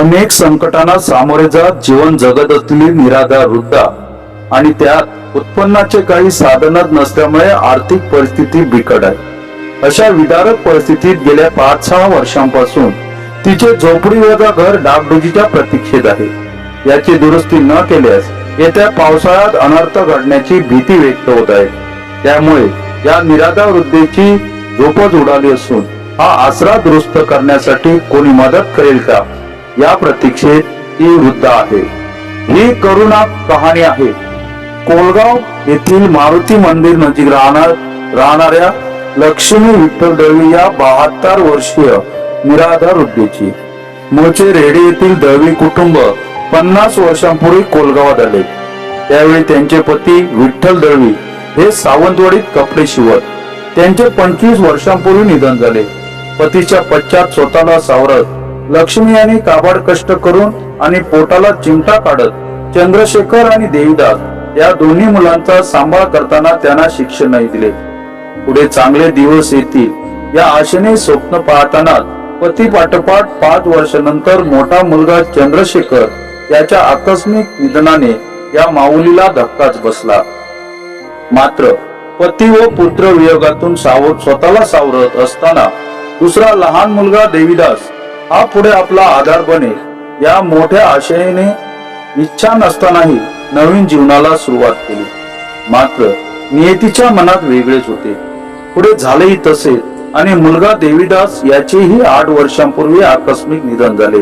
अनेक संकटांना सामोरे जात जीवन जगत असलेली निराधार वृद्धा. आणि त्यात उत्पन्नाचे काही साधनच नसल्यामुळे आर्थिक परिस्थिती बिकट आहे. अशा विदारक परिस्थितीत गेल्या पाच सहा वर्षांपासून तिचे झोपडी वजा घर डागडुजीच्या प्रतीक्षेत आहे. याची दुरुस्ती न केल्यास येत्या पावसाळ्यात अनर्थ घडण्याची भीती व्यक्त होत आहे. त्यामुळे या निराधार वृद्धेची झोपच उडाली असून हा आसरा दुरुस्त करण्यासाठी कोणी मदत करेल का? या प्रतीक्षेत ती वृद्ध आहे. ही करुणा कहाणी आहे. कोलगाव येथील मारुती मंदिर नजीक राहणार राहणाऱ्या लक्ष्मी विठ्ठल दळवी या बहात्तर वर्षीय निराधार वृद्धेची. मूळचे रेडी येथील दळवी कुटुंब पन्नास वर्षांपूर्वी कोलगावात आले. त्यावेळी त्यांचे पती विठ्ठल दळवी हे सावंतवाडीत कपडे शिवत त्यांचे पंचवीस वर्षांपूर्वी निधन झाले. पतीच्या पश्चात स्वतःला सावरत लक्ष्मी यांनी काबाड कष्ट करून आणि पोटाला चिमटा काढत चंद्रशेखर आणि देवीदास या दोन्ही मुलांचा सांभाळ करताना त्यांना शिक्षणही दिले. पुढे चांगले दिवस येतील या आशेने स्वप्न पाहताना पती पाठोपाठ पाच वर्षानंतर मोठा मुलगा चंद्रशेखर याच्या आकस्मिक निधनाने या माऊलीला धक्काच बसला. मात्र पती व पुत्र वियोगातून सावध स्वतःला सावरत असताना दुसरा लहान मुलगा देवीदास हा पुढे आपला आधार बनेल. या मोठ्या आशेने इच्छा नसतानाही नवीन जीवनाला सुरुवात केली. मात्र नियतीच्या मनात वेगळेच होते. पुढे झालेही तसे आणि मुलगा देवीदास याचेही आठ वर्षांपूर्वी आकस्मिक निधन झाले.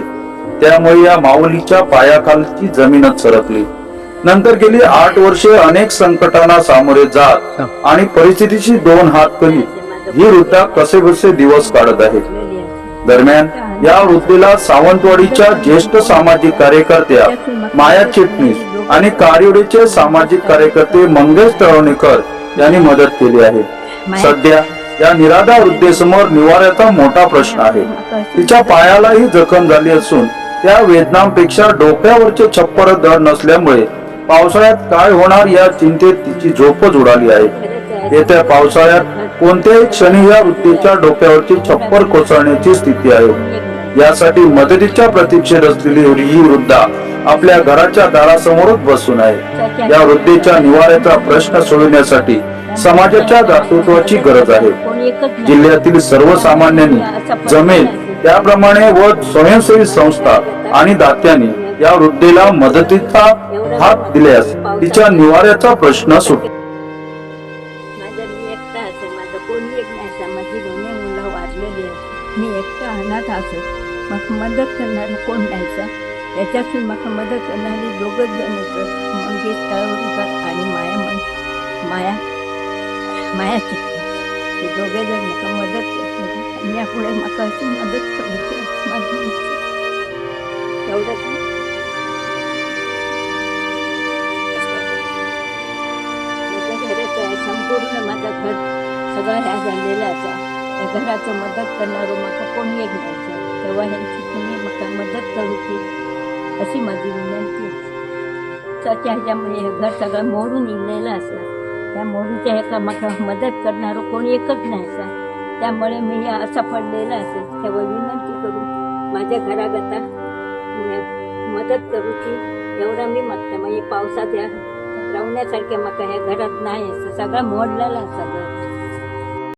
त्यामुळे या माऊलीच्या पायाखालची जमीनच सरकली. नंतर गेली आठ वर्षे अनेक संकटांना सामोरे जात आणि परिस्थितीची दोन हात करीत ही वृद्धा कसे बसे दिवस काढत आहे. दरम्यान या वृद्धीला सावंतवाडीच्या ज्येष्ठ सामाजिक कार्यकर्त्या माया चिटणीस आणि कारिवडीचे सामाजिक कार्यकर्ते मंगेश तळवणेकर यांनी मदत केली आहे. सध्या या निराधार वृद्धेसमोर निवाऱ्याचा मोठा प्रश्न आहे. तिच्या पायालाही जखम झाली असून त्या वेदनांपेक्षा डोक्यावरचे छप्पर धड नसल्यामुळे पावसाळ्यात काय होणार या चिंतेत तिची झोपच उडाली आहे. येत्या पावसाळ्यात कोणत्याही क्षणी या वृत्तीच्या डोक्यावरची छप्पर कोसळण्याची स्थिती आहे. यासाठी मदतीच्या प्रतीक्षेत असलेली ही वृद्धा आपल्या घराच्या दारासमोरच बसून आहे. या वृद्धेच्या निवाऱ्याचा प्रश्न सोडवण्यासाठी समाजाच्या दातृत्वाची गरज आहे. जिल्ह्यातील सर्वसामान्यांनी जमेल त्याप्रमाणे व स्वयंसेवी संस्था आणि दात्यांनी या वृद्धेला मदतीचा हात दिल्यास तिच्या निवाऱ्याचा प्रश्न सुटतो. लागलेली आहे. मी एकटा अनाथ असेल मग मदत करणारा कोण नाहीचं याच्यातून मला मदत करणारी दोघंच जण होतं. मंगेश तळवडकर आणि माया मन माया माया चित्ते. हे दोघे जण मला मदत करतले आणि यापुढे मला अशी मदत करायची माझी इच्छा. एवढंच माझ्या घराचं आहे संपूर्ण माझा घर सगळं ह्या झालेला असा घराचं मदत करणारं म्हाका कोणी एक नाही तेव्हा ह्यांची तुम्ही म्हाका मदत करूची अशी माझी विनंती त्याच्या ह्याच्यामुळे हे घर सगळं मोडून इलेलं असं त्या मोडूच्या ह्याचा माका मदत करणारं कोणी एकच नाही असं त्यामुळे मी हे असं पडलेलं असेल. तेव्हा विनंती करू माझ्या घरागता मदत करूची एवढा मी मागते म्हणजे पावसात या राहण्यासारखे म्हाका ह्या घरात नाही. असं सगळं मोडलेलं असं घर